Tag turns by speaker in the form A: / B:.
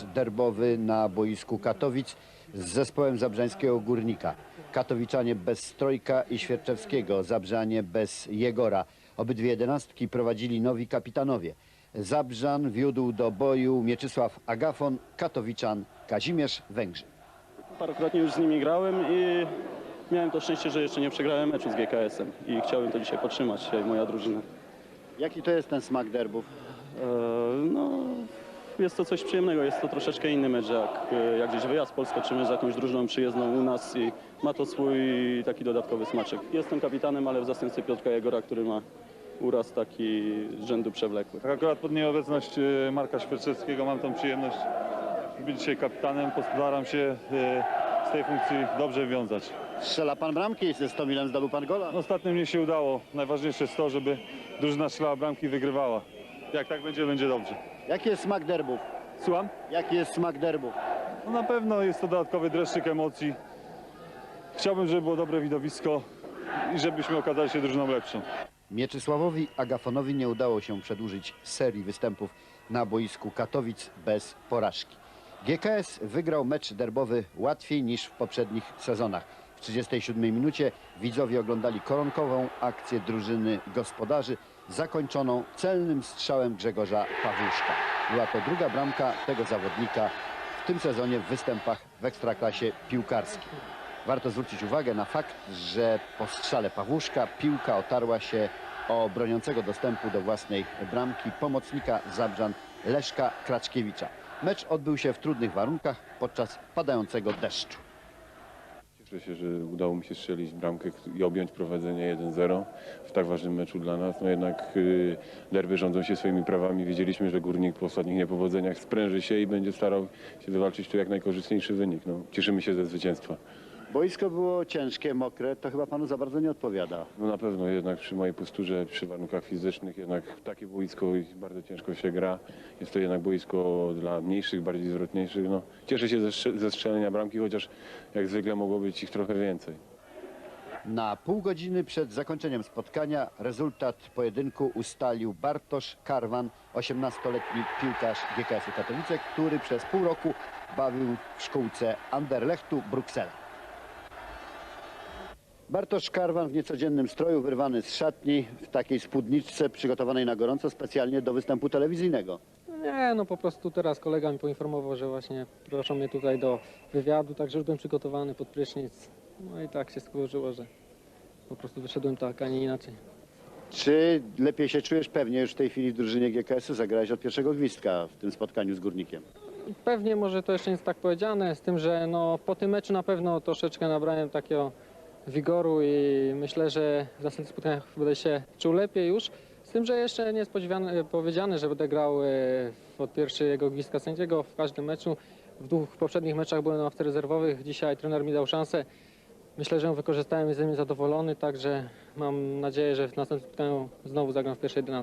A: mecz derbowy na boisku Katowic z zespołem zabrzańskiego Górnika. Katowiczanie bez Strojka i Świerczewskiego, Zabrzanie bez Jegora. Obydwie jedenastki prowadzili nowi kapitanowie. Zabrzan wiódł do boju Mieczysław Agafon, Katowiczan Kazimierz Węgrzy.
B: Parokrotnie już z nimi grałem i miałem to szczęście, że jeszcze nie przegrałem meczu z GKS-em i chciałem to dzisiaj podtrzymać, moja drużyna.
A: Jaki to jest ten smak derbów?
B: E, no, jest to coś przyjemnego, jest to troszeczkę inny mecz, jak, e, jak gdzieś wyjazd Polska, czy mecz z jakąś drużyną przyjezdną u nas i ma to swój taki dodatkowy smaczek. Jestem kapitanem, ale w zastępstwie Piotrka Jegora, który ma uraz taki z rzędu przewlekły.
C: Tak akurat pod nieobecność e, Marka Świerczewskiego mam tą przyjemność być dzisiaj kapitanem. Postaram się e, z tej funkcji dobrze wiązać.
A: Strzela pan bramki, ze Stomilem zdobył pan gola.
C: Ostatnio mnie się udało. Najważniejsze jest to, żeby drużyna strzelała bramki i wygrywała. Jak tak będzie, będzie dobrze.
A: Jaki jest smak derbów?
C: Słucham?
A: Jaki jest smak derbów?
C: No, na pewno jest to dodatkowy dreszczyk emocji. Chciałbym, żeby było dobre widowisko i żebyśmy okazali się drużyną lepszą.
A: Mieczysławowi Agafonowi nie udało się przedłużyć serii występów na boisku Katowic bez porażki. GKS wygrał mecz derbowy łatwiej niż w poprzednich sezonach. W 37 minucie widzowie oglądali koronkową akcję drużyny gospodarzy zakończoną celnym strzałem Grzegorza Pawłuszka. Była to druga bramka tego zawodnika w tym sezonie w występach w ekstraklasie piłkarskiej. Warto zwrócić uwagę na fakt, że po strzale Pawłuszka piłka otarła się o broniącego dostępu do własnej bramki pomocnika Zabrzan Leszka Kraczkiewicza. Mecz odbył się w trudnych warunkach podczas padającego deszczu.
D: Cieszę się, że udało mi się strzelić bramkę i objąć prowadzenie 1-0 w tak ważnym meczu dla nas. No jednak y, derby rządzą się swoimi prawami. Wiedzieliśmy, że Górnik po ostatnich niepowodzeniach spręży się i będzie starał się wywalczyć tu jak najkorzystniejszy wynik. No, cieszymy się ze zwycięstwa.
A: Boisko było ciężkie, mokre, to chyba panu za bardzo nie odpowiada.
D: No na pewno jednak przy mojej posturze, przy warunkach fizycznych, jednak takie boisko bardzo ciężko się gra. Jest to jednak boisko dla mniejszych, bardziej zwrotniejszych. No, cieszę się ze, ze strzelenia bramki, chociaż jak zwykle mogło być ich trochę więcej.
A: Na pół godziny przed zakończeniem spotkania rezultat pojedynku ustalił Bartosz Karwan, 18-letni piłkarz GKS-u Katowice, który przez pół roku bawił w szkółce Anderlechtu Bruksela. Bartosz Karwan w niecodziennym stroju, wyrwany z szatni, w takiej spódniczce przygotowanej na gorąco specjalnie do występu telewizyjnego.
E: Nie, no po prostu teraz kolega mi poinformował, że właśnie proszą mnie tutaj do wywiadu, także już byłem przygotowany pod prysznic. No i tak się złożyło, że po prostu wyszedłem tak, a nie inaczej.
A: Czy lepiej się czujesz pewnie już w tej chwili w drużynie GKS-u? Zagrałeś od pierwszego gwizdka w tym spotkaniu z Górnikiem.
E: Pewnie może to jeszcze nie jest tak powiedziane, z tym, że no, po tym meczu na pewno troszeczkę nabrałem takiego wigoru i myślę, że w następnych spotkaniach będę się czuł lepiej już. Z tym, że jeszcze nie jest powiedziane, że będę grał e, od pierwszego gwizdka sędziego w każdym meczu. W dwóch poprzednich meczach byłem na ławce rezerwowych, dzisiaj trener mi dał szansę. Myślę, że ją wykorzystałem, jestem zadowolony, także mam nadzieję, że w następnym spotkaniu znowu zagram w pierwszej 11.